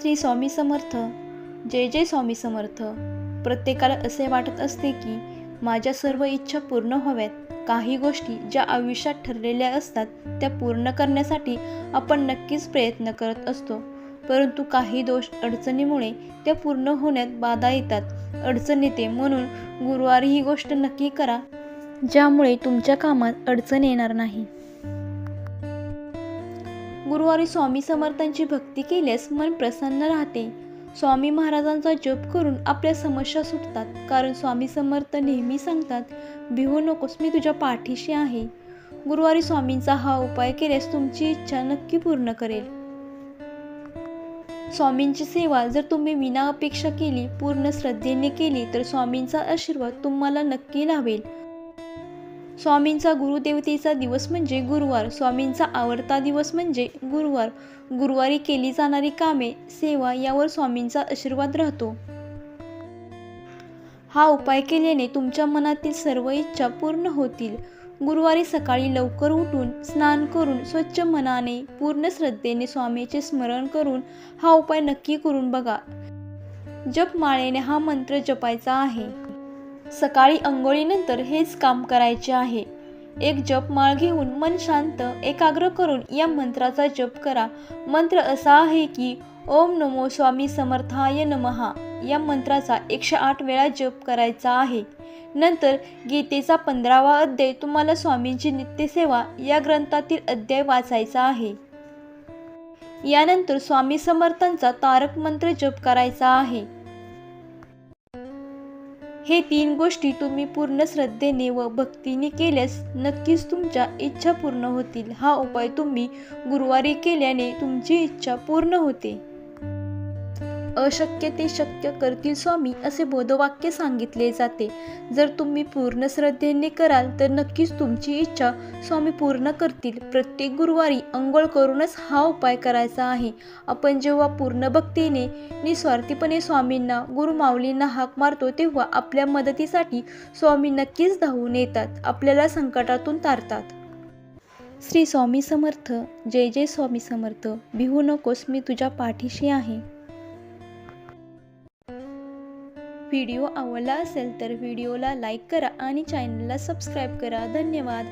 श्री स्वामी समर्थ. जय जय स्वामी समर्थ. प्रत्येकाला असे वाटत असते की माझ्या सर्व इच्छा पूर्ण व्हाव्यात. काही गोष्टी ज्या आयुष्यात ठरलेल्या असतात त्या पूर्ण करण्यासाठी आपण नक्कीच प्रयत्न करत असतो. परंतु काही दोष अडचणीमुळे त्या पूर्ण होण्यात बाधा येतात. अडचण येते म्हणून गुरुवारी ही गोष्ट नक्की करा ज्यामुळे तुमच्या कामात अडचण येणार नाही. गुरुवारी स्वामी समर्थांची भक्ती केल्यास मन प्रसन्न राहते. स्वामी महाराजांचा जप करून आपल्या समस्या सुटतात कारण स्वामी समर्थ नेहमी सांगतात भिवू नकोस मी तुझ्या पाठीशी आहे. गुरुवारी स्वामींचा हा उपाय केल्यास तुमची इच्छा नक्की पूर्ण करेल. स्वामींची सेवा जर तुम्ही विना अपेक्षा केली पूर्ण श्रद्धेने केली तर स्वामींचा आशीर्वाद तुम्हाला नक्की लावेल स्वामींचा गुरुदेवतेचा दिवस म्हणजे गुरुवार. स्वामींचा आवडता दिवस म्हणजे गुरुवार. गुरुवारी केली जाणारी कामे सेवा यावर स्वामींचा आशीर्वाद राहतो. हा उपाय केल्याने तुमच्या मनातील सर्व इच्छा पूर्ण होतील. गुरुवारी सकाळी लवकर उठून स्नान करून स्वच्छ मनाने पूर्ण श्रद्धेने स्वामीचे स्मरण करून हा उपाय नक्की करून बघा. जपमाळेने हा मंत्र जपायचा आहे. सकाळी अंघोळीनंतर हेच काम करायचे आहे. एक जपमाळ घेऊन मन शांत एकाग्र करून या मंत्राचा जप करा. मंत्र असा आहे की ओम नमो स्वामी समर्थाय नमहा. या मंत्राचा एकशे आठ वेळा जप करायचा आहे. नंतर गीतेचा पंधरावा अध्याय तुम्हाला स्वामींची नित्यसेवा या ग्रंथातील अध्याय वाचायचा आहे. यानंतर स्वामी समर्थांचा तारक मंत्र जप करायचा आहे. हे तीन गोष्टी तुम्ही पूर्ण श्रद्धेने व भक्तीने केल्यास नक्कीच तुमच्या इच्छा पूर्ण होतील. हा उपाय तुम्ही गुरुवारी केल्याने तुमची इच्छा पूर्ण होते. अशक्य ते शक्य करतील स्वामी असे बोधवाक्य सांगितले जाते. जर तुम्ही पूर्ण श्रद्धेने कराल तर नक्कीच तुमची इच्छा स्वामी पूर्ण करतील. प्रत्येक गुरुवारी अंघोळ करूनच हा उपाय करायचा आहे. आपण जेव्हा पूर्ण भक्तीने निस्वार्थीपणे स्वामींना गुरुमाऊलींना हाक मारतो तेव्हा आपल्या मदतीसाठी स्वामी नक्कीच धावून येतात आपल्याला संकटातून तारतात. श्री स्वामी समर्थ. जय जय स्वामी समर्थ. भिवू नकोस मी तुझ्या पाठीशी आहे. व्हिडिओ आवडला असेल तर व्हिडिओला लाईक करा आणि चॅनलला सबस्क्राईब करा. धन्यवाद.